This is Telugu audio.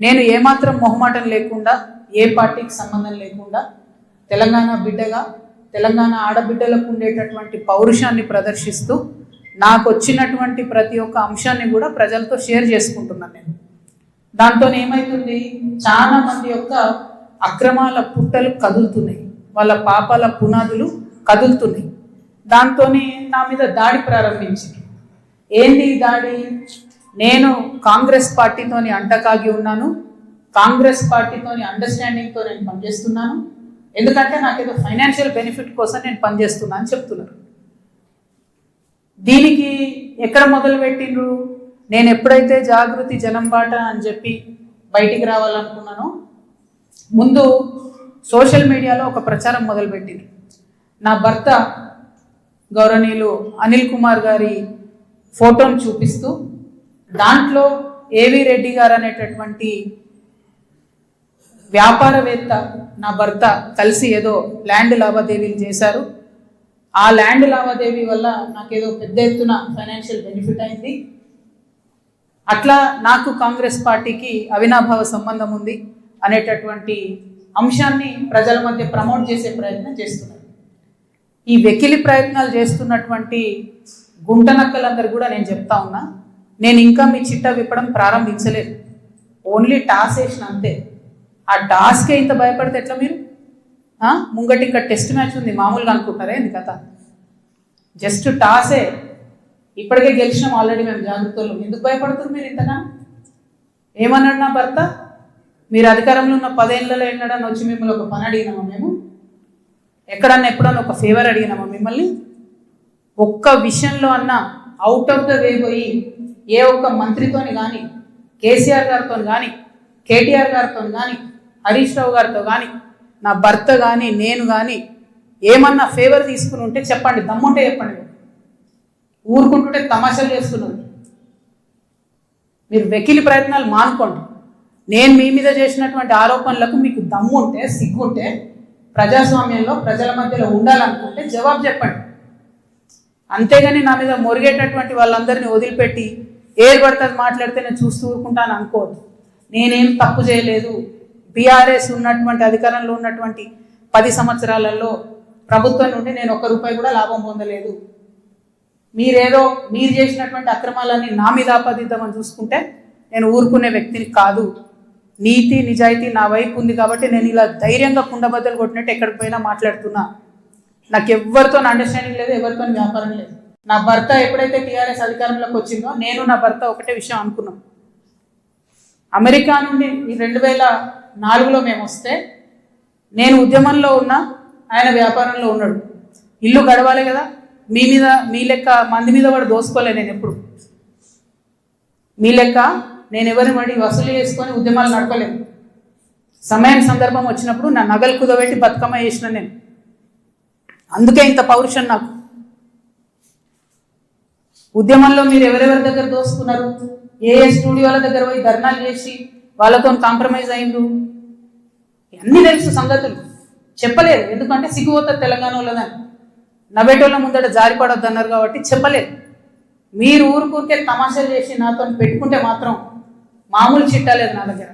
నేను ఏమాత్రం మొహమాటం లేకుండా ఏ పార్టీకి సంబంధం లేకుండా తెలంగాణ బిడ్డగా తెలంగాణ ఆడబిడ్డలకు ఉండేటటువంటి పౌరుషాన్ని ప్రదర్శిస్తూ నాకు వచ్చినటువంటి ప్రతి ఒక్క అంశాన్ని కూడా ప్రజలతో షేర్ చేసుకుంటున్నాను నేను. దాంతో ఏమవుతుంది చాలా మంది యొక్క అక్రమాల పుట్టలు కదులుతున్నాయి. వాళ్ళ పాపాల పునాదులు కదులుతున్నాయి. దాంతో నా మీద దాడి ప్రారంభించింది. ఏంది దాడి? నేను కాంగ్రెస్ పార్టీతోని అంటకాగి ఉన్నాను. కాంగ్రెస్ పార్టీతోని అండర్స్టాండింగ్తో నేను పనిచేస్తున్నాను. ఎందుకంటే నాకేదో ఫైనాన్షియల్ బెనిఫిట్ కోసం నేను పనిచేస్తున్నా అని చెప్తున్నారు. దీనికి ఎక్కడ మొదలు పెట్టిండ్రు నేను ఎప్పుడైతే జాగృతి జనం బాట అని చెప్పి బయటికి రావాలనుకున్నానో ముందు సోషల్ మీడియాలో ఒక ప్రచారం మొదలుపెట్టింది నా భర్త గౌరవనీయులు అనిల్ కుమార్ గారి ఫోటోను చూపిస్తూ దాంట్లో ఏవి రెడ్డి గారు అనేటటువంటి వ్యాపారవేత్త నా భర్త కలిసి ఏదో ల్యాండ్ లావాదేవీలు చేశారు. ఆ ల్యాండ్ లావాదేవీ వల్ల నాకేదో పెద్ద ఎత్తున ఫైనాన్షియల్ బెనిఫిట్ అయింది. అట్లా నాకు కాంగ్రెస్ పార్టీకి అవినాభావ సంబంధం ఉంది అనేటటువంటి అంశాన్ని ప్రజల మధ్య ప్రమోట్ చేసే ప్రయత్నం చేస్తున్నారు. ఈ వెకిలి ప్రయత్నాలు చేస్తున్నటువంటి గుంటనక్కలందరూ కూడా నేను చెప్తా ఉన్నా. నేను ఇంకా మీ చిట్టా విప్పడం ప్రారంభించలేదు. ఓన్లీ టాస్ వేసిన అంతే. ఆ టాస్కే ఇంత భయపడితే ఎట్లా మీరు? ముంగటి ఇంకా టెస్ట్ మ్యాచ్ ఉంది మామూలుగా అనుకుంటారే ఏంది కథ? జస్ట్ టాసే. ఇప్పటికే గెలిచినాం ఆల్రెడీ మేము జాగ్రత్తలు. ఎందుకు భయపడుతుంది మీరు ఇంతగా? ఏమన్నాడు నా భర్త? మీరు అధికారంలో ఉన్న పదేళ్ళలో ఎన్నడన్నా వచ్చి మిమ్మల్ని ఒక పని అడిగినామా మేము? ఎక్కడన్నా ఎప్పుడన్నా ఒక ఫేవర్ అడిగినామా మిమ్మల్ని? ఒక్క విషయంలో అన్న అవుట్ ఆఫ్ ద వే పోయి ఏ ఒక్క మంత్రితోని కానీ కేసీఆర్ గారితో కానీ కేటీఆర్ గారితో కానీ హరీష్ రావు గారితో కానీ నా భర్త కానీ నేను కానీ ఏమన్నా ఫేవర్ తీసుకుని ఉంటే చెప్పండి దమ్ముంటే చెప్పండి. ఊరుకుంటుంటే తమాషాలు చేస్తున్నారు. మీరు వెకిలి ప్రయత్నాలు మానుకోండి. నేను మీ మీద చేసినటువంటి ఆరోపణలకు మీకు దమ్ము ఉంటే సిగ్గుంటే ప్రజాస్వామ్యంలో ప్రజల మధ్యలో ఉండాలనుకుంటే జవాబు చెప్పండి. అంతేగాని నా మీద మొరిగేటటువంటి వాళ్ళందరినీ వదిలిపెట్టి ఏది పడుతుంది మాట్లాడితే నేను చూస్తూ ఊరుకుంటాను అనుకోవద్దు. నేనేం తప్పు చేయలేదు. బీఆర్ఎస్ ఉన్నటువంటి అధికారంలో ఉన్నటువంటి పది సంవత్సరాలలో ప్రభుత్వం నుండి నేను ఒక్క రూపాయి కూడా లాభం పొందలేదు. మీరేదో మీరు చేసినటువంటి అక్రమాలన్నీ నా మీద ఆపాదిద్దామని చూసుకుంటే నేను ఊరుకునే వ్యక్తిని కాదు. నీతి నిజాయితీ నా వైపు ఉంది కాబట్టి నేను ఇలా ధైర్యంగా కుండబద్దలు కొట్టినట్టు ఎక్కడికి పోయినా మాట్లాడుతున్నా. నాకు ఎవరితో అండర్స్టాండింగ్ లేదు ఎవరితో వ్యాపారం లేదు. నా భర్త ఎప్పుడైతే టీఆర్ఎస్ అధికారంలోకి వచ్చిందో నేను నా భర్త ఒకటే విషయం అనుకున్నాం. అమెరికా నుండి ఈ రెండు వేల నాలుగులో మేము వస్తే నేను ఉద్యమంలో ఉన్నా ఆయన వ్యాపారంలో ఉన్నాడు. ఇల్లు గడవాలి కదా మీ మీద మీ లెక్క మంది మీద వాడు దోసుకోలే నేను ఎప్పుడు. మీ లెక్క నేను ఎవరిని మడి వసూలు చేసుకొని ఉద్యమాలు నడపలేను. సమయం సందర్భం వచ్చినప్పుడు నా నగలు కుదబెట్టి బతుకమ్మ చేసిన నేను. అందుకే ఇంత పౌరుషం నాకు. ఉద్యమంలో మీరు ఎవరెవరి దగ్గర దోసుకున్నారు? ఏ ఏ స్టూడియోల దగ్గర పోయి ధర్నాలు చేసి వాళ్ళతో కాంప్రమైజ్ అయిండు అన్ని తెలుసు సంగతులు. చెప్పలేదు. ఎందుకంటే సిగ్గుపోతుంది తెలంగాణ వాళ్ళదని. నవ్వేటోళ్ళ ముందట జారిపడొద్దు అన్నారు కాబట్టి చెప్పలేదు. మీరు ఊరుకూరికే తమాషాలు చేసి నాతో పెట్టుకుంటే మాత్రం మామూలు చిట్టాలేదు నా దగ్గర.